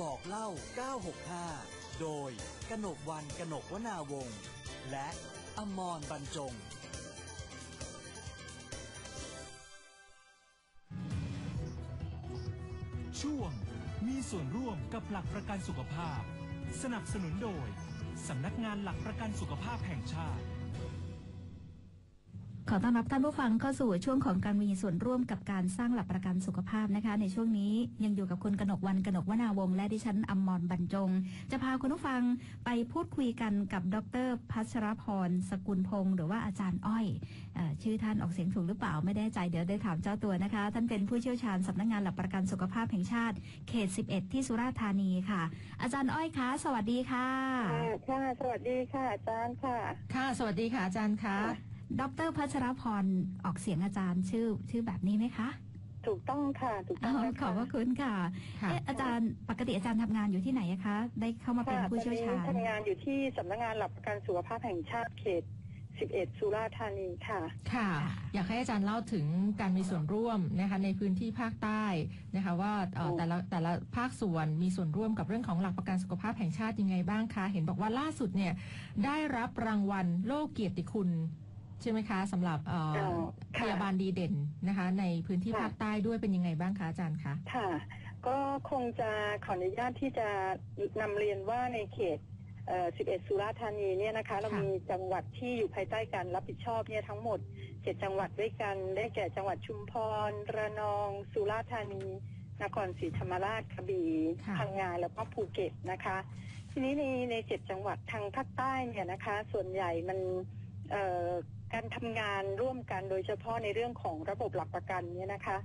บอกเล่า 965 โดยกนกวันกนกวนาวงศ์และอมรบรรจง ช่วงมีส่วนร่วมกับหลักประกันสุขภาพ สนับสนุนโดย สำนักงานหลักประกันสุขภาพแห่งชาติ ขอต้อนรับท่านผู้ฟังเข้าสู่ช่วงของการมีส่วนร่วมกับการสร้างหลักประกันสุขภาพนะคะ ในช่วงนี้ยังอยู่กับคุณกนกวันกนกวนาวงศ์และดิฉันอมรบรรจง จะพาคุณผู้ฟังไปพูดคุยกันกับดร พัชรพรสกุลพงศ์หรือว่าอาจารย์อ้อยเออชื่อท่านออกเสียงถูกหรือเปล่าไม่แน่ใจเดี๋ยวได้ถามเจ้าตัวนะคะ ท่านเป็นผู้เชี่ยวชาญสำนักงานหลักประกันสุขภาพแห่งชาติ เขต 11 ที่สุราษฎร์ธานีค่ะ อาจารย์อ้อยคะสวัสดีค่ะค่ะค่ะสวัสดีค่ะอาจารย์ค่ะ ค่ะ สวัสดีค่ะอาจารย์คะ ดรพัชรพรออกเสียงอาจารย์ชื่อ ชื่อแบบนี้ไหมคะถูกต้องค่ะถูกต้อ๋องอนะขอบพระคุณค่ะค่ะเอ๊ะอาจารย์ปกติอาจารย์ทำงานอยู่ที่ไหนอะคะ ได้เข้ามาเป็นค่ะผู้ตอนเชี่ยวนี้ชาญทำงานอยู่ที่สำนักงานหลักประกันสุขภาพแห่งชาติเขต 11 สุราษฎร์ธานีค่ะ ค่ะ อยากให้อาจารย์เล่าถึงการมีส่วนร่วมนะคะในพื้นที่ภาคใต้นะคะว่าเอ่อโอ้แต่ละแต่ละภาคส่วนมีส่วนร่วมกับเรื่องของหลักประกันสุขภาพแห่งชาติยังไงบ้างคะ เห็นบอกว่าล่าสุดเนี่ยได้รับรางวัลโลกเกียรติคุณ ใช่ไหมคะสำหรับเอ่ออ๋อพค่ะยาบาลดีเด่นนะคะ ในพื้นที่ค่ะภาคใต้ด้วยเป็นยังไงบ้างคะอาจารย์คะ ค่ะ ก็คงจะขออนุญาตที่จะนำเรียนว่าในเขตเอ่อ11 สุราษฎร์ธานีเนี่ยนะคะ เราค่ะมีจังหวัดที่อยู่ภายใต้การรับผิดชอบเนี่ยทั้งหมด 7 จังหวัดด้วยกัน ได้แก่จังหวัดชุมพร ระนอง สุราษฎร์ธานี นครศรีธรรมราชกระบี่ค่ะ พังงาแล้วก็ภูเก็ตนะคะ ทีนี้ในในเจ็ดจังหวัดทางภาคใต้เนี่ยนะคะ ส่วนใหญ่มันเอ่อ การทำงานร่วมกันโดยเฉพาะในเรื่องของระบบหลักประกันเนี่ยนะคะ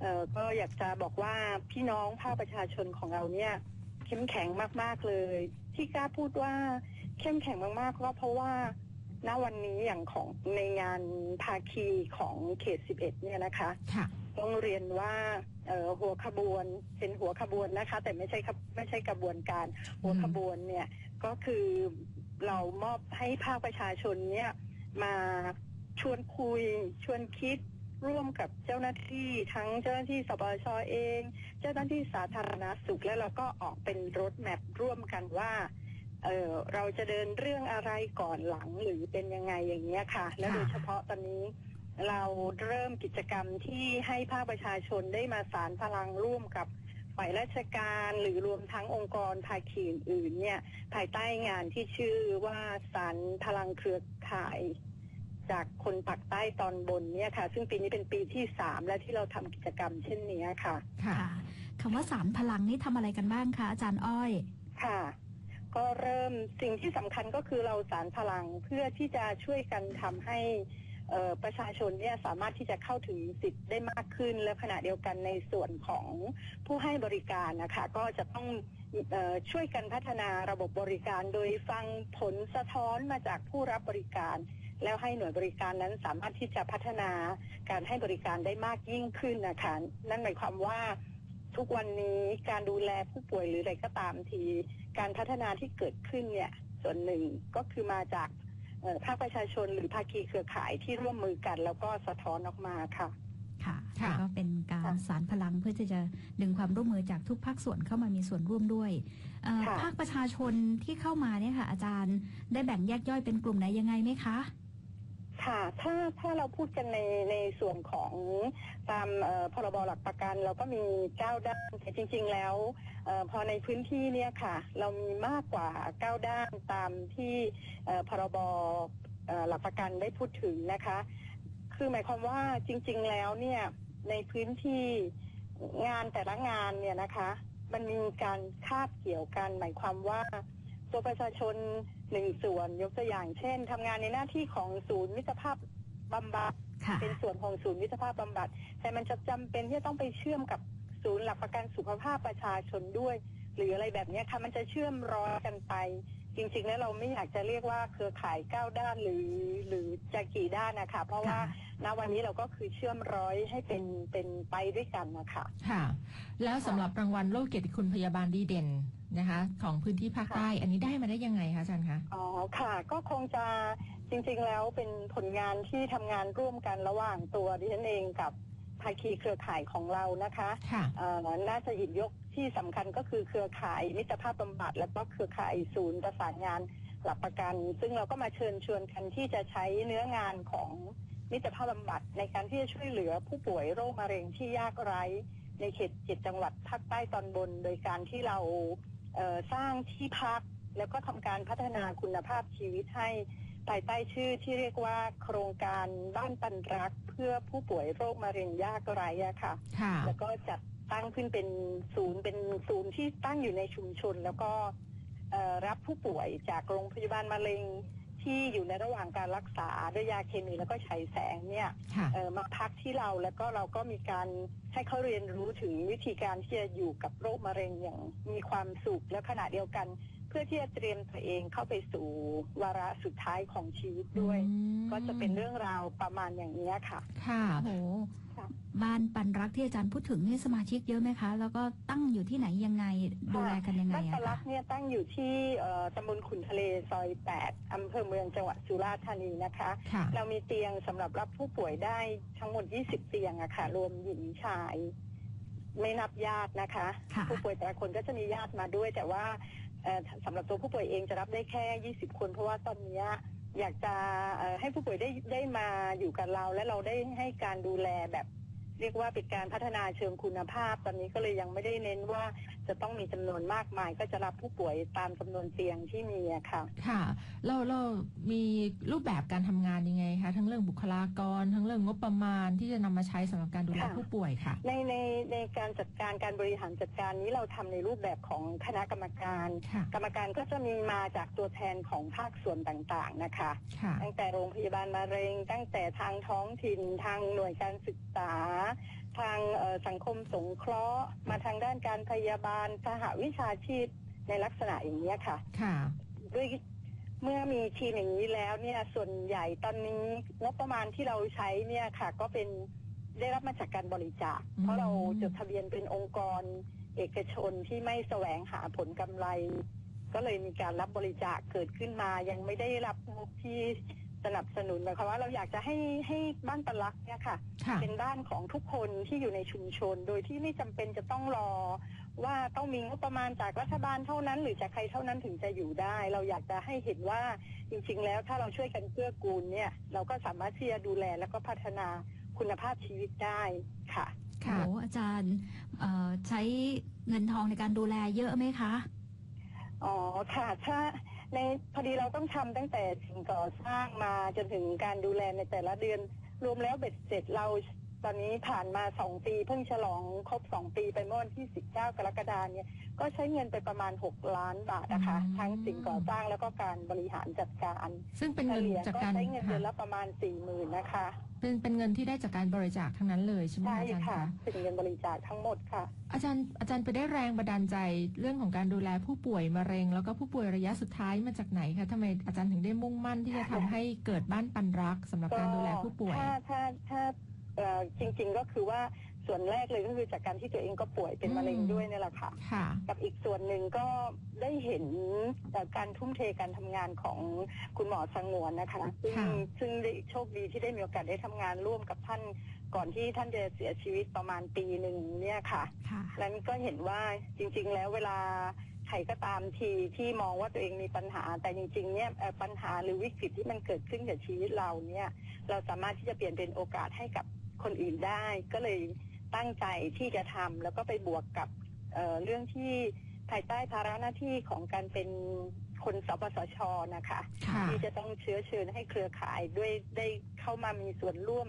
เอ่อก็อยากจะบอกว่าพี่น้องภาคประชาชนของเราเนี่ยเข้มแข็งมากๆเลย ที่กล้าพูดว่าเข้มแข็งมากๆก็เพราะว่าณวันนี้อย่างของในงานภาคีของเขต 11 เนี่ยนะคะค่ะต้องเรียนว่าเอ่อหัวขบวนเป็นหัวขบวนนะคะ แต่ไม่ใช่ขบไม่ใช่กระบวนการหัวขบวนเนี่ยก็คือเรามอบให้ภาคประชาชนเนี่ย มาชวนคุย ชวนคิดร่วมกับเจ้าหน้าที่ทั้งเจ้าหน้าที่สปชเอง เจ้าหน้าที่สาธารณสุขแล้วเราก็ออกเป็นรถแมพร่วมกันว่าเออเราจะเดินเรื่องอะไรก่อนหลังหรือเป็นยังไงอย่างเงี้ยค่ะ และค่ะโดยเฉพาะตอนนี้เราเริ่มกิจกรรมที่ให้ภาคประชาชนได้มาสารพลังร่วมกับฝ่ายราชการหรือรวมทั้งองค์กรภาคีอื่นๆเนี่ยภายใต้งานที่ชื่อว่าสารพลังเครือข่าย จากคนปากใต้ตอนบนเนี่ยค่ะ ซึ่งปีนี้เป็นปีที่สามและที่เราทำกิจกรรมเช่นนี้ค่ะ ค่ะค่ะคำว่าสารพลังนี่ทำอะไรกันบ้างคะอาจารย์อ้อยค่ะ ก็เริ่มสิ่งที่สำคัญก็คือเราสารพลังเพื่อที่จะช่วยกันทำให้เอ่อประชาชนเนี่ยสามารถที่จะเข้าถึงสิทธิ์ได้มากขึ้น และขณะเดียวกันในส่วนของผู้ให้บริการนะคะ ก็จะต้องเออช่วยกันพัฒนาระบบบริการ โดยฟังผลสะท้อนมาจากผู้รับบริการ แล้วให้หน่วยบริการนั้นสามารถที่จะพัฒนาการให้บริการได้มากยิ่งขึ้นนะคะนั่นหมายความว่าทุกวันนี้การดูแลผู้ป่วยหรืออะไรก็ตามที การพัฒนาที่เกิดขึ้นเนี่ยส่วนหนึ่งก็คือมาจากเอ่อภาคประชาชนหรือภาคีเครือข่ายที่ร่วมมือกันแล้วก็สะท้อนออกมาค่ะค่ะค่ะแล้วก็เป็นการค่ะสารพลังเพื่อที่จะดึงความร่วมมือจากทุกภาคส่วนเข้ามามีส่วนร่วมด้วยเอ่อค่ะภาคประชาชนที่เข้ามาเนี่ยค่ะ อาจารย์ได้แบ่งแยกย่อยเป็นกลุ่มไหนยังไงไหมคะ ค่ะ ถ้าถ้าเราพูดกันในในส่วนของตามพรบหลักประกัน เราก็มีเก้าด้านแต่จริง ๆ แล้วออพอในพื้นที่เนี่ยค่ะ เรามีมากกว่าเก้าด้านตามที่พรบหลักประกันได้พูดถึงนะคะ คือหมายความว่าจริง ๆ แล้วเนี่ยในพื้นที่งานแต่ละงานเนี่ยนะคะ มันมีการคาบเกี่ยวกัน หมายความว่าตัวประชาชน หนึ่งส่วนยกตัวอย่างเช่นทำงานในหน้าที่ของศูนย์มิตรภาพบำบัดค่ะเป็นส่วนของศูนย์มิตรภาพบำบัด แต่มันจะจำเป็นที่จะต้องไปเชื่อมกับศูนย์หลักประกันสุขภาพประชาชนด้วย หรืออะไรแบบเนี้ยค่ะมันจะเชื่อมร้อยกันไป จริงๆแล้วเราไม่อยากจะเรียกว่าเครือข่ายเก้าด้านหรือหรือจะกี่ด้านนะคะเพราะว่าณวันนี้เราก็คือเชื่อมร้อยให้เป็นเป็นไปด้วยกันนะคะค่ะ แล้วสำหรับรางวัลโลกเกียรติคุณพยาบาลดีเด่น นะคะ ของพื้นที่ภาคใต้ อันนี้ได้มาได้ยังไงคะอาจารย์คะอ๋อค่ะ ก็คงจะจริง ๆ แล้วเป็นผลงานที่ทำงานร่วมกันระหว่างตัวดิฉันเองกับภาคีเครือข่ายของเรานะคะค่ะเอ่อน่าจะหยิบยกที่สำคัญก็คือเครือข่ายมิตรภาพบำบัด แล้วก็เครือข่ายศูนย์ประสานงานหลักประกัน ซึ่งเราก็มาเชิญชวนกันที่จะใช้เนื้องานของมิตรภาพบำบัดในการที่จะช่วยเหลือผู้ป่วยโรคมะเร็งที่ยากไร้ ในเขตเจ็ดจังหวัดภาคใต้ตอนบน โดยการที่เราเอ่อ สร้างที่พักแล้วก็ทำการพัฒนาคุณภาพชีวิตให้ภายใต้ชื่อที่เรียกว่าโครงการบ้านปันรัก เพื่อผู้ป่วยโรคมะเร็งยากไร้อะค่ะค่ะ แล้วก็จัดตั้งขึ้นเป็นศูนย์เป็นศูนย์ที่ตั้งอยู่ในชุมชน แล้วก็เอ่อรับผู้ป่วยจากโรงพยาบาลมะเร็ง ที่อยู่ในระหว่างการรักษาด้วยยาเคมีแล้วก็ฉายแสงเนี่ยค่ะเอ่อมาพักที่เราแล้วก็เราก็มีการให้เขาเรียนรู้ถึงวิธีการที่จะอยู่กับโรคมะเร็งอย่างมีความสุขและขณะเดียวกัน เพื่อที่จะเตรียมตัวเองเข้าไปสู่วาระสุดท้ายของชีวิตด้วย อืมก็จะเป็นเรื่องราวประมาณอย่างนี้ยค่ะ ค่ะโอ้โหค่ะ บ้านปันรักที่อาจารย์พูดถึงนี่สมาชิกเยอะไหมคะ แล้วก็ตั้งอยู่ที่ไหนยังไงดูแลกันยังไงบ้านอะปะลัคะกเนี่ยตั้งอยู่ที่เอ่อตำบลขุนทะเลซอย 8อำเภอเมืองจังหวัดสุราษฎร์ธานีนะคะ ค่ะ เรามีเตียงสำหรับรับผู้ป่วยได้ทั้งหมด 20 เตียงอะค่ะ รวมหญิงชาย ไม่นับญาตินะคะ ค่ะ ผู้ป่วยแต่ละคนก็จะมีญาติมาด้วย แต่ว่าเอ่อสำหรับตัวผู้ป่วยเองจะรับได้แค่ 20 คน เพราะว่าตอนเนี้ยอยากจะเอ่อให้ผู้ป่วยได้ได้มาอยู่กับเรา และเราได้ให้การดูแลแบบ เรียกว่าเป็นการพัฒนาเชิงคุณภาพ ตอนนี้ก็เลยยังไม่ได้เน้นว่า จะต้องมีจำนวนมากมาย ก็จะรับผู้ป่วยตามจำนวนเตียงที่มีอะค่ะ ค่ะ เราเรามีรูปแบบการทำงานยังไงคะทั้งเรื่องบุคลากร ทั้งเรื่องงบประมาณที่จะนำมาใช้สำหรับการดูแลค่ะผู้ป่วยค่ะ ในในในการจัดการการบริหารจัดการนี้เราทำในรูปแบบของคณะกรรมการค่ะกรรมการก็จะมีมาจากตัวแทนของภาคส่วนต่างๆนะคะค่ะตั้งแต่โรงพยาบาลมะเร็ง ตั้งแต่ทางท้องถิ่นทางหน่วยการศึกษา ทางเอ่อสังคมสงเคราะห์ มาทางด้านการพยาบาลสหวิชาชีพในลักษณะอย่างนี้ยค่ะ ค่ะ ด้วยเมื่อมีทีมอย่างนี้แล้วเนี่ยส่วนใหญ่ตอนนี้งบประมาณที่เราใช้เนี่ยค่ะ ก็เป็นได้รับมาจากการบริจาคอืมเพราะเราจดทะเบียนเป็นองค์กร เอกชนที่ไม่แสวงหาผลกำไร ก็เลยมีการรับบริจาคเกิดขึ้นมายังไม่ได้รับงบที่ สนับสนุนหมายความว่าเราอยากจะให้ให้บ้านปลักเนี่ยค่ะ ค่ะเป็นบ้านของทุกคนที่อยู่ในชุมชน โดยที่ไม่จำเป็นจะต้องรอ ว่าต้องมีงบประมาณจากรัฐบาลเท่านั้น หรือจากใครเท่านั้นถึงจะอยู่ได้ เราอยากจะให้เห็นว่าจริงๆ แล้วถ้าเราช่วยกันเกื้อกูลเนี่ย เราก็สามารถที่จะดูแลแล้วก็พัฒนาคุณภาพชีวิตได้ค่ะ ค่ะโอ้อาจารย์เอ่อใช้เงินทองในการดูแลเยอะไหมคะ อ๋อค่ะถ้า ในพอดีเราต้องทำตั้งแต่สิ่งก่อสร้างมาจนถึงการดูแลในแต่ละเดือน รวมแล้วเบ็ดเสร็จเรา ตอนนี้ผ่านมาสองปีเพิ่งฉลองครบสองปีไปเมื่อวันที่19กรกฎาคมเนี่ย ก็ใช้เงินไปประมาณ6ล้านบาทนะคะอืมทั้งสิ่งก่อสร้างแล้วก็การบริหารจัดการ ซึ่งเป็นเฉเงินลี่ยจากก็การใช้เงินเดือนค่ะละประมาณ4ี่หมื่นนะคะเป็นเป็นเงินที่ได้จากการบริจาคทั้งนั้นเลยใช่ไหมใช่คะอาจารย์ค่ะคะเป็นเงินบริจาคทั้งหมดค่ะ อาจารย์อาจารย์ไปได้แรงบันดาลใจเรื่องของการดูแลผู้ป่วยมะเร็ง แล้วก็ผู้ป่วยระยะสุดท้ายมาจากไหนคะทำไมอาจารย์ถึงได้มุ่งมั่นที่จะทำให้เกิดบ้านปันรักสำหรับการดูแลผู้ป่วยถ้าถ้าถ้าเอ่อ จริง ๆ ก็คือว่าส่วนแรกเลยก็คือจากการที่ตัวเองก็ป่วยเป็นมะเร็งอืมด้วยนี่แหละค่ะค่ะ กับอีกส่วนหนึ่งก็ได้เห็นเอ่อการทุ่มเทการทำงานของคุณหมอสงวนนะคะซึ่งค่ะซึ่งได้โชคดีที่ได้มีโอกาสได้ทำงานร่วมกับท่านก่อนที่ท่านจะเสียชีวิตประมาณปีหนึ่งเนี่ยค่ะค่ะ นั้นก็เห็นว่าจริง ๆ แล้วเวลาใครก็ตามทีที่มองว่าตัวเองมีปัญหา แต่จริงๆเนี่ยเอ่อปัญหาหรือวิกฤตที่มันเกิดขึ้นกับชีวิตเราเนี่ย เราสามารถที่จะเปลี่ยนเป็นโอกาสให้กับ คนอื่นได้ก็เลยตั้งใจที่จะทำแล้วก็ไปบวกกับเอ่อเรื่องที่ภายใต้ภาระหน้าที่ของการเป็นคนสปสชนะคะค่ะที่จะต้องเชื้อเชิญให้เครือข่ายด้วยได้เข้ามามีส่วนร่วม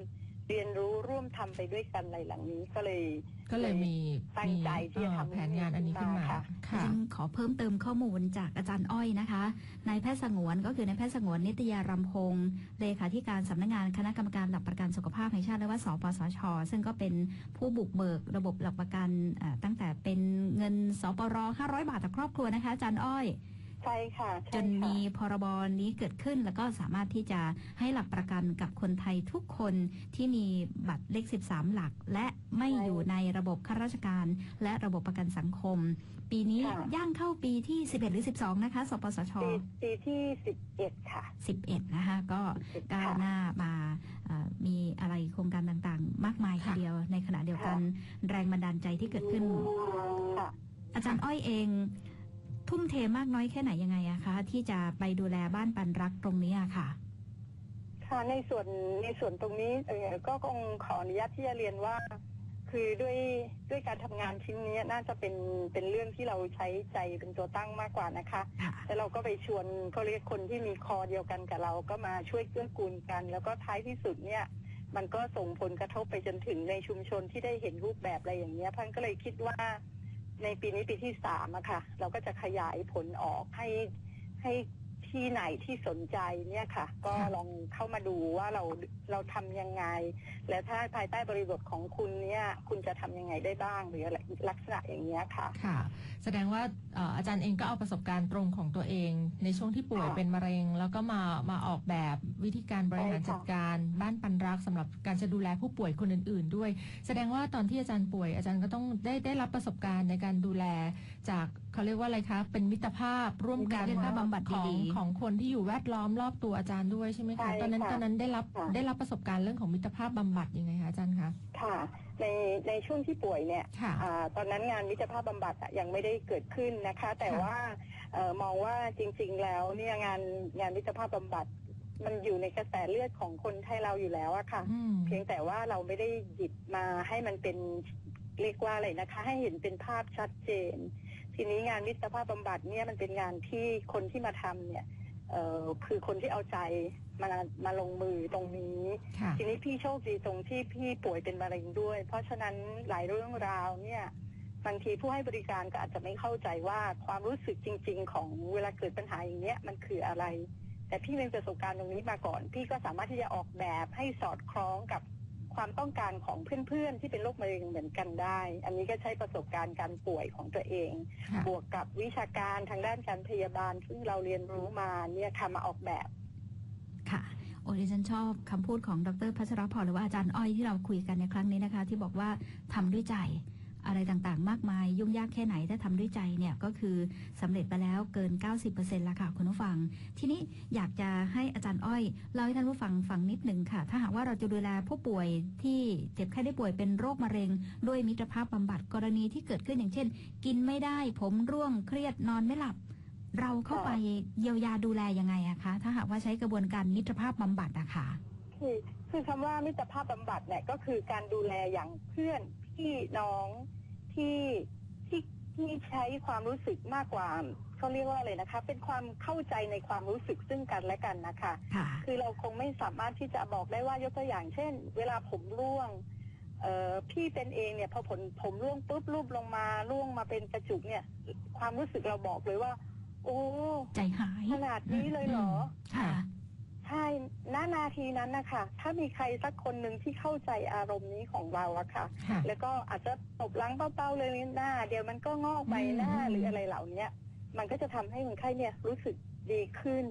เรียนรู้ร่วมทำไปด้วยกันในหลังนี้ก็เลยก็เลยมีตั้งใจที่จะเอ่อทำแผนงานอันนี้ขึ้นมาค่ะค่ะฉันขอเพิ่มเติมข้อมูลจากอาจารย์อ้อยนะคะนายแพทย์สงวนก็คือนายแพทย์สงวนนิตยารำพงศ์เลขาธิการสำนักงานคณะกรรมการหลักประกันสุขภาพแห่งชาติหรือว่าสปสช ซึ่งก็เป็นผู้บุกเบิกระบบหลักประกันเอ่อตั้งแต่เป็นเงินสปร500 บาทต่อครอบครัวนะคะอาจารย์อ้อย ใช่ค่ะใช่จนค่ะมีพรบนี้เกิดขึ้น แล้วก็สามารถที่จะให้หลักประกันกับคนไทยทุกคนที่มีบัตรเลข 13 หลัก และไม่ใช่อยู่ในระบบข้าราชการ และระบบประกันสังคม ปีนี้ค่ะย่างเข้าปีที่ 11 หรือ 12 นะคะ สปสช ปีปีที่สิบเอ็ดค่ะ 11 นะคะ ก็ก้าวหน้ามาเอ่อมีอะไรโครงการต่างๆ มากมายทีค่ะเดียว ในขณะเดียวกันแรงบันดาลใจที่เกิดขึ้นค่ะอาจารย์อ้อยเอง ทุ่มเทมากน้อยแค่ไหนยังไงอะคะ ที่จะไปดูแลบ้านปันรักตรงนี้อะค่ะค่ะในส่วนในส่วนตรงนี้เออก็คงขออนุญาตที่จะเรียนว่า คือด้วยด้วยการทำงานชิ้นนี้น่าจะเป็นเป็นเรื่องที่เราใช้ใจเป็นตัวตั้งมากกว่านะคะค่ะแล้วเราก็ไปชวนเขาเรียกคนที่มีคอเดียวกันกับเราก็มาช่วยเกื้อกูลกัน แล้วก็ท้ายที่สุดเนี่ย มันก็ส่งผลกระทบไปจนถึงในชุมชนที่ได้เห็นรูปแบบอะไรอย่างเงี้ยพันก็เลยคิดว่า ในปีนี้ปีที่สามอะค่ะ เราก็จะขยายผลออกให้ให้ที่ไหนที่สนใจเนี่ยค่ะ ก็ลองเข้ามาดูว่าเราเราทำยังไง และถ้าภายใต้บริบทของคุณเนี่ย คุณจะทำยังไงได้บ้างหรืออะไรลักษณะอย่างเงี้ยค่ะ ค่ะ แสดงว่าเอ่ออาจารย์เองก็เอาประสบการณ์ตรงของตัวเอง ในช่วงที่ป่วยค่ะเป็นมะเร็ง แล้วก็มามาออกแบบวิธีการบริหารใช่ค่ะจัดการบ้านปันรักสำหรับการจะดูแลผู้ป่วยคนอื่น ๆ ด้วย แสดงว่าตอนที่อาจารย์ป่วย อาจารย์ก็ต้องได้ได้รับประสบการณ์ในการดูแล จากเขาเรียกว่าอะไรคะเป็นมิตรภาพร่วมกันมิตรภาพบำบัดของดีๆของคนที่อยู่แวดล้อมรอบตัวอาจารย์ด้วยใช่ไหมใช่คะตอนนั้นค่ะตอนนั้นได้รับค่ะได้รับประสบการณ์เรื่องของมิตรภาพบำบัดยังไงคะอาจารย์คะค่ะใน ในช่วงที่ป่วยเนี่ยค่ะอ่าตอนนั้นงานมิตรภาพบำบัดอะยังไม่ได้เกิดขึ้นนะคะ แต่ค่ะ ว่าเออมองว่าจริง ๆ แล้วเนี่ยงานงานมิตรภาพบำบัด มันอยู่ในกระแสเลือดของคนไทยเราอยู่แล้วอะค่ะ อืม เพียงแต่ว่าเราไม่ได้หยิบมาให้มันเป็นเรียกว่าอะไรนะคะ ให้เห็นเป็นภาพชัดเจน ทีนี้งานมิตรภาพบำบัดเนี่ยมันเป็นงานที่คนที่มาทำเนี่ย เอ่อคือคนที่เอาใจมามาลงมือตรงนี้ ค่ะ ทีนี้พี่โชคดีตรงที่พี่ป่วยเป็นมะเร็งด้วย เพราะฉะนั้นหลายเรื่องราวเนี่ยบางทีผู้ให้บริการก็อาจจะไม่เข้าใจว่าความรู้สึกจริง ๆ ของเวลาเกิดปัญหาอย่างเนี้ยมันคืออะไร แต่พี่มีประสบการณ์ตรงนี้มาก่อน พี่ก็สามารถที่จะออกแบบให้สอดคล้องกับ ความต้องการของเพื่อนๆ ที่เป็นโรคมะเร็งเหมือนกันได้ อันนี้ก็ใช้ประสบการณ์การป่วยของตัวเองค่ะบวกกับวิชาการทางด้านการพยาบาล ซึ่งเราเรียนรู้มาเนี่ยค่ะมาออกแบบค่ะโอ้ดิฉันชอบคำพูดของดรพัชรพรหรือว่าอาจารย์อ้อยที่เราคุยกันในครั้งนี้นะคะ ที่บอกว่าทำด้วยใจ อะไรต่างๆ มากมาย ยุ่งยากแค่ไหนถ้าทำด้วยใจเนี่ยก็คือสำเร็จไปแล้วเกิน 90%แล้วค่ะคุณผู้ฟัง ทีนี้อยากจะให้อาจารย์อ้อยเล่าให้ท่านผู้ฟังฟังนิดหนึ่งค่ะ ถ้าหากว่าเราจะดูแลผู้ป่วยที่เจ็บไข้ได้ป่วยเป็นโรคมะเร็ง ด้วยมิตรภาพบำบัดกรณีที่เกิดขึ้นอย่างเช่น กินไม่ได้ผมร่วงเครียดนอนไม่หลับ เราเข้าไปเยียวยาดูแลยังไงอะคะถ้าหากว่าใช้กระบวนการมิตรภาพบำบัดอะค่ะคือคือคำว่ามิตรภาพบำบัดเนี่ยก็คือการดูแลอย่างเพื่อนพี่น้อง ที่ที่ที่ใช้ความรู้สึกมากกว่าเขาเรียกว่าอะไรนะคะ เป็นความเข้าใจในความรู้สึกซึ่งกันและกันนะคะค่ะคือเราคงไม่สามารถที่จะบอกได้ว่ายกตัวอย่าง เช่น เวลาผมร่วงเอ่อพี่เป็นเองเนี่ยพอผมผมร่วงปุ๊บรูปลงมาร่วงมาเป็นกระจุกเนี่ย ความรู้สึกเราบอกเลยว่า โอ้ใจหายขนาดนี้เลยเหรอค่ะ ใช่ณนาทีนั้นนะคะถ้ามีใครสักคนหนึ่งที่เข้าใจอารมณ์นี้ของเราอะค่ะ ค่ะแล้วก็อาจจะตบหลังเป้าๆเลยหน้า เดี๋ยวมันก็งอกใบหน้าอืม หรืออะไรเหล่าเนี้ย มันก็จะทำให้คนไข้เนี่ยรู้สึกดีขึ้น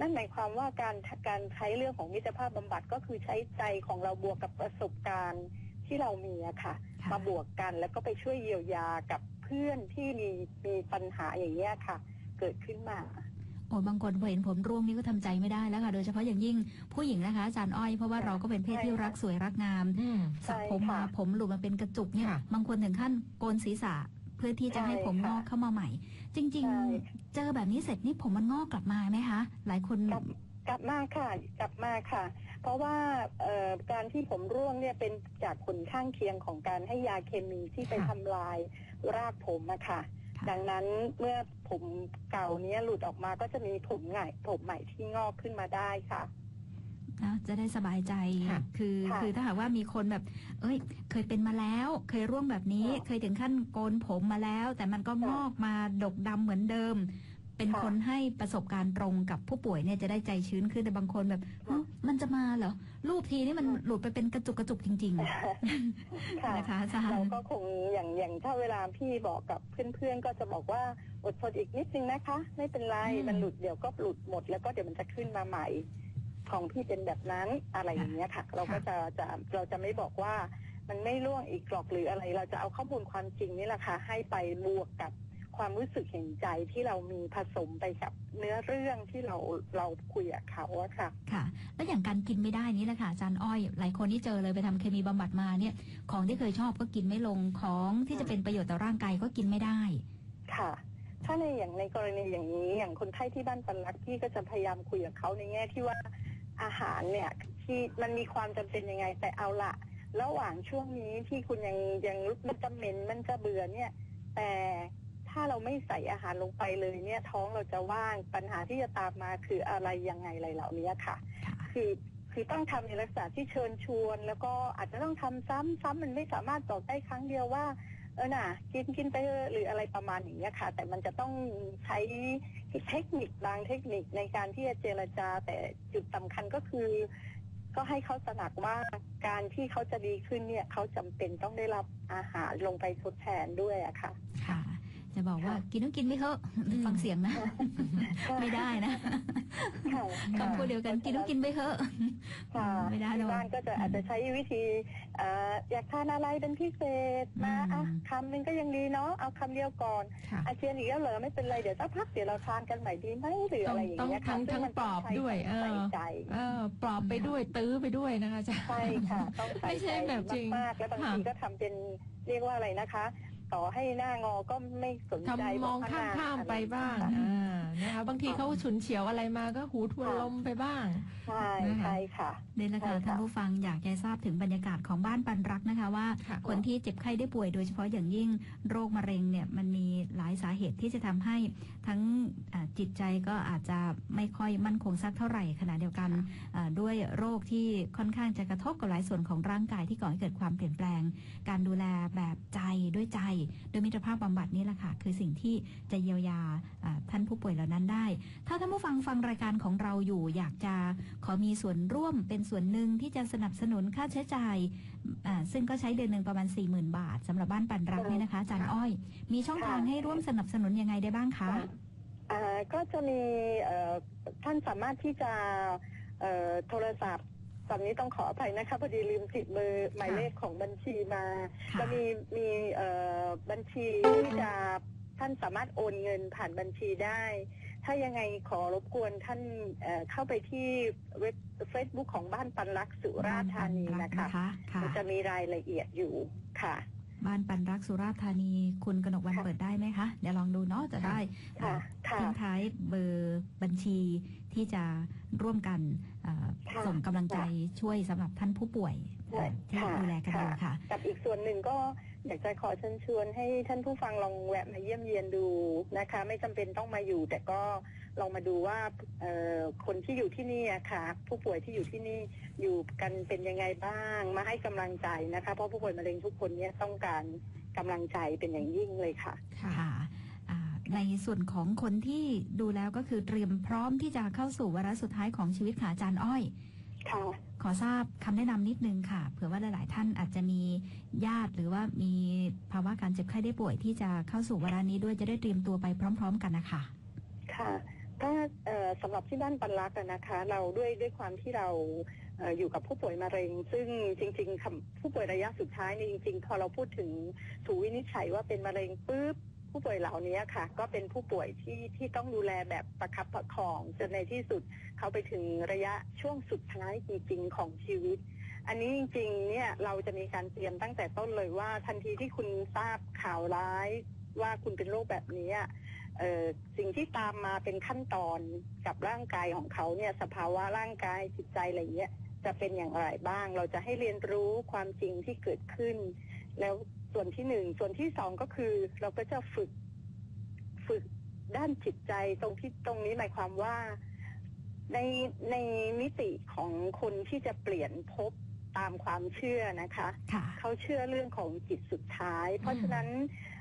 นั่นหมายความว่าการการใช้เรื่องของมิตรภาพบำบัดก็คือใช้ใจของเราบวกกับประสบการณ์ที่เรามีอะค่ะ ค่ะมาบวกกันแล้วก็ไปช่วยเยียวยากับเพื่อนที่มีมีปัญหาอย่างเงี้ยค่ะ เกิดขึ้นมา โอ้ยบางคนพอเห็นผมร่วงนี่ก็ทำใจไม่ได้แล้วค่ะ โดยเฉพาะอย่างยิ่งผู้หญิงนะคะอาจารย์อ้อยเพราะว่าเราก็เป็นเพศที่รักสวยรักงามอืมสระผมมาใช่ค่ะผมหลุดมาเป็นกระจุกเนี่ยค่ะบางคนถึงขั้นโกนศีรษะเพื่อที่จะให้ผมงอกเข้ามาใหม่ จริงใช่ๆเจอแบบนี้เสร็จนี่ผมมันงอกกลับมาไหมคะ หลายคนกลับกลับมาค่ะ กลับมาค่ะ เพราะว่าเอ่อการที่ผมร่วงเนี่ยเป็นจากผลข้างเคียงของการให้ยาเคมีที่ไปค่ะทำลายรากผมอะค่ะค่ะ ดังนั้นเมื่อผมเก่าเนี้ยหลุดออกมาก็จะมีผมใหม่ผมใหม่ที่งอกขึ้นมาได้ค่ะนะจะได้สบายใจค่ะคือค่ะคือถ้าหากว่ามีคนแบบ เอ้ย เคยเป็นมาแล้ว เคยร่วงแบบนี้ค่ะเคยถึงขั้นโกนผมมาแล้ว แต่มันก็ค่ะงอกมาดกดำเหมือนเดิม เป็นค่ะคนให้ประสบการณ์ตรงกับผู้ป่วยเนี่ยจะได้ใจชื้นขึ้นแต่บางคนแบบค่ะเอ้ามันจะมาเหรอรูปทีนี่มันค่ะหลุดไปเป็นกระจุกกระจุกจริงค่ะๆนะคะอาจารเราย์ก็คงอย่างอย่างถ้าเวลาพี่บอกกับเพื่อนๆก็จะบอกว่าอดทนอีกนิดนึงนะคะ ไม่เป็นไรอืมมันหลุดเดี๋ยวก็หลุดหมด แล้วก็เดี๋ยวมันจะขึ้นมาใหม่ของพี่เป็นแบบนั้นอะไรอย่างเงี้ยค่ะ เราก็จะจะเราจะไม่บอกว่ามันไม่ล่วงอีกหรอกหรืออะไร เราจะเอาข้อมูลความจริงนี่แหละค่ะให้ไปบวกกับ ความรู้สึกเห็นใจที่เรามีผสมไปกับเนื้อเรื่องที่เราเราคุยกับเขาอะค่ะ ค่ะ แล้วอย่างการกินไม่ได้นี่แหละค่ะอาจารย์อ้อย หลายคนที่เจอเลยไปทำเคมีบำบัดมาเนี่ย ของที่เคยชอบก็กินไม่ลงของที่จะเป็นประโยชน์ต่อร่างกายก็กินไม่ได้ ค่ะ ถ้าในอย่างในกรณีอย่างนี้อย่างคนไข้ที่บ้านปันรักพี่ก็จะพยายามคุยกับเขาในแง่ที่ว่าอาหารเนี่ยที่มันมีความจำเป็นยังไงแต่เอาละระหว่างช่วงนี้ที่คุณยังยังมันจะเหม็นมันจะเบื่อเนี่ย แต่ ถ้าเราไม่ใส่อาหารลงไปเลยเนี่ยท้องเราจะว่างปัญหาที่จะตามมาคืออะไรยังไงอะไรเหล่านี้ค่ะค่ะคือคือต้องทำในลักษณะที่เชิญชวน แล้วก็อาจจะต้องทำซ้ำซ้ำมันไม่สามารถบอกได้ครั้งเดียวว่า เออน่ะ กินกินไปเถอะหรืออะไรประมาณอย่างนี้ยค่ะ แต่มันจะต้องใช้เทคนิคบางเทคนิคในการที่จะเจรจา แต่จุดสำคัญก็คือ ก็ให้เขาสนักว่าการที่เขาจะดีขึ้นเนี่ยเขาจำเป็นต้องได้รับอาหารลงไปทดแทนด้วยอะค่ะค่ะ จะบอกว่าค่ะกินต้องกินไม่เถอะอืมฟังเสียงนะ ไม่ได้นะค่ะคำพูดเดียวกันกินต้องกินไปเถอะค่ะไม่ได้ที่เลยบ้านก็จะอาจจะใช้วิธีเอ่ออยากทานอะไรเป็นพิเศษมาอืมอะคำหนึ่งก็ยังดีเนาะเอาคำเดียวก่อนค่ะอาเจียนอีกแล้วเหรอไม่เป็นไรเดี๋ยวสักพักเดี๋ยวเราทานกันใหม่ดีไหมหรืออะไรอย่างเงี้ยต้องค่ะทั้งซึ่มันทั้งปลอบต้งใช้ด้วยความเออใส่ใจเออปลอบไปด้วยตื้อไปด้วยนะคะอาจารย์ใช่ค่ะต้องใส่ไม่ใช่ใจแบบจริงมากๆแล้วบางค่ะทีก็ทำเป็นเรียกว่าอะไรนะคะ ต่อให้หน้างอก็ไม่สนใจทำมองบกข้ามหน้ข้ามๆไปบ้างค่ะอ่านะคะบางทีเขาฉุนเฉียวอะไรมาก็หูทวนลมไปบ้างใช่นะคะใช่ค่ะนี่แหละค่ะใช่ค่ะท่านผู้ฟังอยากจะทราบถึงบรรยากาศของบ้านปันรักนะคะ ว่าค่ะคนที่เจ็บไข้ได้ป่วยโดยเฉพาะอย่างยิ่งโรคมะเร็งเนี่ยมันมีหลายสาเหตุที่จะทำให้ทั้งอ่าจิตใจก็อาจจะไม่ค่อยมั่นคงสักเท่าไหร่ขณะเดียวกันอ่าด้วยโรคที่ค่อนข้างจะกระทบกับหลายส่วนของร่างกายที่ก่อให้เกิดความเปลี่ยนแปลง การดูแลแบบใจด้วยใจโดยมิตรภาพบำบัดนี่แหละค่ะ คือสิ่งที่จะเยียวยาอ่าท่านผู้ป่วยเหล่านั้นได้ ถ้าท่านผู้ฟังฟังรายการของเราอยู่อยากจะขอมีส่วนร่วมเป็นส่วนหนึ่งที่จะสนับสนุนค่าใช้จ่ายอ่าซึ่งก็ใช้เดือนหนึ่งประมาณ 4 0,000 บาทสำหรับบ้านปันรักเนี่ยนะคะอาจารย์อ้อย มีช่องทางให้ร่วมสนับสนุนยังไงได้บ้างคะอ่าก็จะมีเอ่อท่านสามารถที่จะเอ่อโทรศัพท์ ตอนนี้ต้องขออภัยนะคะพอดีลืมติดเบอร์หมายเลขของบัญชีมาค่ะ จะมีมีเอ่อบัญชีที่จะท่านสามารถโอนเงินผ่านบัญชีได้ ถ้ายังไงขอรบกวนท่านเอ่อเข้าไปที่เว็บเฟซบุ๊กของบ้านปันรักสุราษฎร์ธานีนะคะค่ะ มันจะมีรายละเอียดอยู่ค่ะ บ้านปันรักสุราษฎร์ธานี คุณกนกวันค่ะเปิดได้ไหมคะ เดี๋ยวลองดูเนาะจะได้ค่ะ อ่าค่ะ ทิ้งท้ายเบอร์บัญชีที่จะร่วมกันอ่าค่ะส่งกำลังใจช่วยสำหรับท่านผู้ป่วยค่ะที่ค่ะดูแลกันอยู่ค่ะกับอีกส่วนหนึ่งก็อยากจะขอเชิญชวนให้ท่านผู้ฟังลองแวะมาเยี่ยมเยียนดูนะคะ ไม่จำเป็นต้องมาอยู่ แต่ก็ลองมาดูว่าเอ่อคนที่อยู่ที่นี่อะค่ะผู้ป่วยที่อยู่ที่นี่อยู่กันเป็นยังไงบ้าง มาให้กำลังใจนะคะ เพราะผู้ป่วยมะเร็งทุกคนเนี่ยต้องการกำลังใจเป็นอย่างยิ่งเลยค่ะค่ะอ่า ในส่วนของคนที่ดูแล้วก็คือเตรียมพร้อมที่จะเข้าสู่วาระสุดท้ายของชีวิตค่ะอาจารย์อ้อย ค่ะ ขอทราบคำแนะนำนิดนึงค่ะ เผื่อว่าหลาย ๆ ท่านอาจจะมีญาติหรือว่ามีภาวะการเจ็บไข้ได้ป่วยที่จะเข้าสู่วาระนี้ด้วยจะได้เตรียมตัวไปพร้อม ๆ กันนะคะ ค่ะ ถ้าเอ่อสำหรับที่บ้านปันรักอะนะคะ เราด้วยด้วยความที่เราเอ่ออยู่กับผู้ป่วยมะเร็ง ซึ่งจริงๆคำผู้ป่วยระยะสุดท้ายนี่จริง ๆ พอเราพูดถึงถูกวินิจฉัยว่าเป็นมะเร็งปุ๊บ ผู้ป่วยเหล่านี้ค่ะ ก็เป็นผู้ป่วยที่ที่ต้องดูแลแบบประคับประคองจนในที่สุดเขาไปถึงระยะช่วงสุดท้ายจริงๆของชีวิต อันนี้จริงๆเนี่ยเราจะมีการเตรียมตั้งแต่ต้นเลยว่า ทันทีที่คุณทราบข่าวร้าย ว่าคุณเป็นโรคแบบนี้สิ่งที่ตามมาเป็นขั้นตอนกับร่างกายของเขาเนี่ยสภาวะร่างกายจิตใจอะไรเงี้ยจะเป็นอย่างไรบ้าง เราจะให้เรียนรู้ความจริงที่เกิดขึ้น แล้ว ส่วนที่หนึ่งส่วนที่สองก็คือ เราก็จะฝึกฝึกด้านจิตใจตรงที่ตรงนี้หมายความว่าในในมิติของคนที่จะเปลี่ยนภพตามความเชื่อนะคะค่ะเขาเชื่อเรื่องของจิตสุดท้าย เพราะฉะนั้น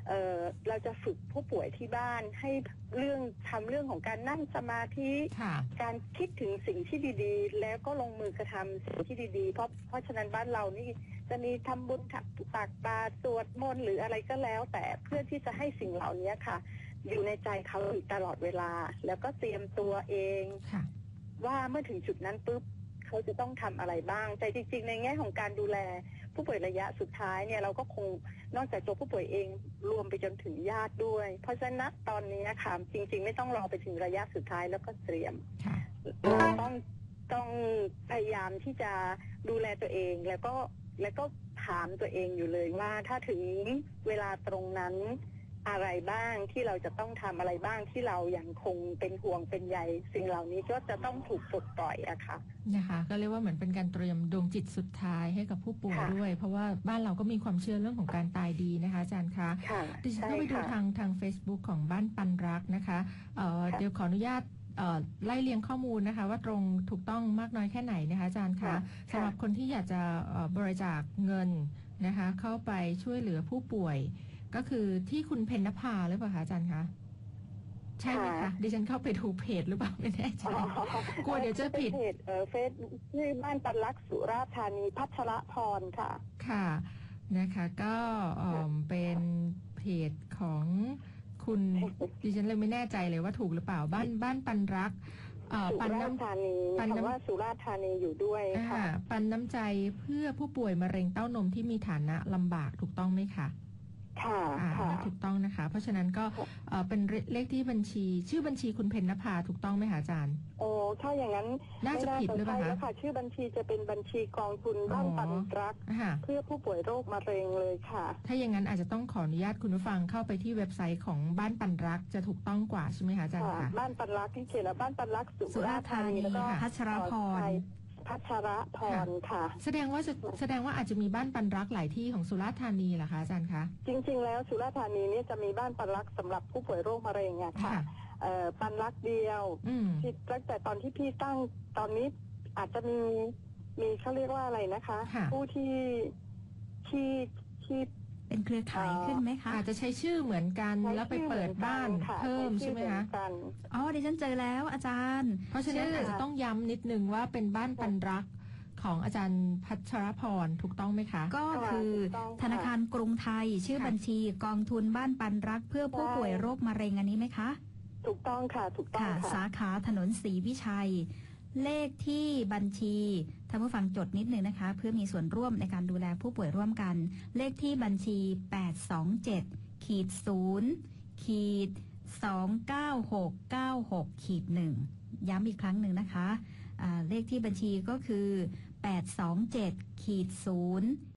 เอ่อเราจะฝึกผู้ป่วยที่บ้านให้เรื่องทำเรื่องของการนั่งสมาธิค่ะการคิดถึงสิ่งที่ดีๆ แล้วก็ลงมือกระทำสิ่งที่ดีๆ เพราะเพราะฉะนั้นบ้านเรานี่ จะมีทำบุญถักตักบาตรสวดมนต์หรืออะไรก็แล้ว แต่เพื่อที่จะให้สิ่งเหล่านี้ค่ะ อยู่ในใจเขาอยู่ตลอดเวลา แล้วก็เตรียมตัวเองค่ะว่าเมื่อถึงจุดนั้นปุ๊บเขาจะต้องทำอะไรบ้าง แต่จริง ๆ ในแง่ของการดูแลผู้ป่วยระยะสุดท้ายเนี่ยเราก็คงนอกจากตัวผู้ป่วยเองรวมไปจนถึงญาติด้วย เพราะฉะนั้นณตอนนี้ค่ะจริง ๆ ไม่ต้องรอไปถึงระยะสุดท้ายแล้วก็เตรียมค่ะเราต้องต้องพยายามที่จะดูแลตัวเองแล้วก็ แล้วก็ถามตัวเองอยู่เลยว่าถ้าถึงเวลาตรงนั้นอะไรบ้างที่เราจะต้องทำอะไรบ้างที่เรายัางคงเป็นห่วงเป็นใยสิ่งเหล่านี้ก็จะต้องถูกปลดปล่อยอะค่ะนะคะก็เรียกว่าเหมือนเป็นการเตรียมดวงจิตสุดท้ายให้กับผู้ป่วยค่ะด้วย เพราะว่าบ้านเราก็มีความเชื่อเรื่องของการตายดีนะคะอาจารย์คะค่ะดิฉันใช่เข้าไปดูค่ะทางทาง Facebook ของบ้านปันรักนะคะเอ่อค่ะเดี๋ยวขออนุญาตเอ่อ ไล่เรียงข้อมูลนะคะ ว่าตรงถูกต้องมากน้อยแค่ไหนนะคะอาจารย์คะค่ะสำหรับคนที่อยากจะเอ่อบริจาคเงินนะคะ เข้าไปช่วยเหลือผู้ป่วย ก็คือที่คุณเพญนภาหรือเปล่าคะอาจารย์คะใช่ไหมคะค่ะดิฉันเข้าไปดูเพจหรือเปล่าไม่แน่ใจกลัวเดี๋ยวจะผิดเป็นเพจเอ่อเฟซชื่อบ้านปันรักสุราษฎร์ธานีพัชรพรค่ะ ค่ะนะคะ ก็เอิ่มเป็นเพจของ คุณ ดิฉันเลยไม่แน่ใจเลยว่าถูกหรือเปล่าบ้านบ้านปันรักเอ่อสุปันราษฎร์น้ำ ธานีปันน้ำ คำว่าสุราษฎร์ธานีอยู่ด้วยอ่าค่ะ ปันน้ำใจเพื่อผู้ป่วยมะเร็งเต้านมที่มีฐานะลำบากถูกต้องไหมคะ ค่ะอ่าค่ะอันนี้ถูกต้องนะคะ เพราะฉะนั้นก็ค่ะเอ่อเป็นเลขที่บัญชี ชื่อบัญชีคุณเพญนภาถูกต้องไหมคะอาจารย์ โอ้ถ้าอย่างนั้นน่าจะผิดหรือเปล่าไม่น่คะใช่แล้วค่ะชื่อบัญชีจะเป็นบัญชีกองทุนบ้านอ๋อปันรักอ่าเพื่อผู้ป่วยโรคมะเร็งเลยค่ะ ถ้าอย่างนั้นอาจจะต้องขออนุญาตคุณผู้ฟังเข้าไปที่เว็บไซต์ของบ้านปันรักจะถูกต้องกว่าใช่ไหมคะอาจารย์ค่ะคะบ้านปันรักที่เขียนว่าบ้านปันรักสุสุราราษษฎฎร์ร์ธาธานีนีแล้วก็พัชรพร พัชรพรค่ะ แสดงว่าจะแสดงว่าอาจจะมีบ้านปันรักหลายที่ของสุราษฎร์ธานีเหรอคะอาจารย์คะ จริง ๆ แล้วสุราษฎร์ธานีเนี่ยจะมีบ้านปันรักสำหรับผู้ป่วยโรคมะเร็งอะค่ะเอ่อปันรักเดียวอืมที่ตั้งแต่ตอนที่พี่ตั้งตอนนี้อาจจะมีมีเขาเรียกว่าอะไรนะคะค่ะผู้ที่ที่ที่ เป็นเครือข่ายขึ้นไหมคะอาจจะใช้ชื่อเหมือนกันใช้แล้วไปเปิดบ้านชื่อหมือกัค่ะเพิ่มช้ใช่ไหมอคะเอนกันอ๋อดิฉันเจอแล้วอาจารย์ เพราะฉะนั้นชื่ออาจจะต้องย้ำนิดนึงว่าเป็นบ้านปันรักของอาจารย์พัชรพรถูกต้องไหมคะ ก็คือถูกต้องค่ะธนาคารกรุงไทยชื่อค่ะบัญชีกองทุนบ้านปันรัก เพื่อผู้ใช่ป่วยโรคมะเร็งอันนี้ไหมคะ ถูกต้องค่ะถูกต้องค่ะค่ะสาขาถนนศรีวิชัย เลขที่บัญชี ท่านผู้ฟังจดนิดนึงนะคะ เพื่อมีส่วนร่วมในการดูแลผู้ป่วยร่วมกัน เลขที่บัญชี 827ขีด0ขีด29696ขีด1ย้ำอีกครั้งหนึ่งนะคะะเลขที่บัญชีก็คือ 827ขีด0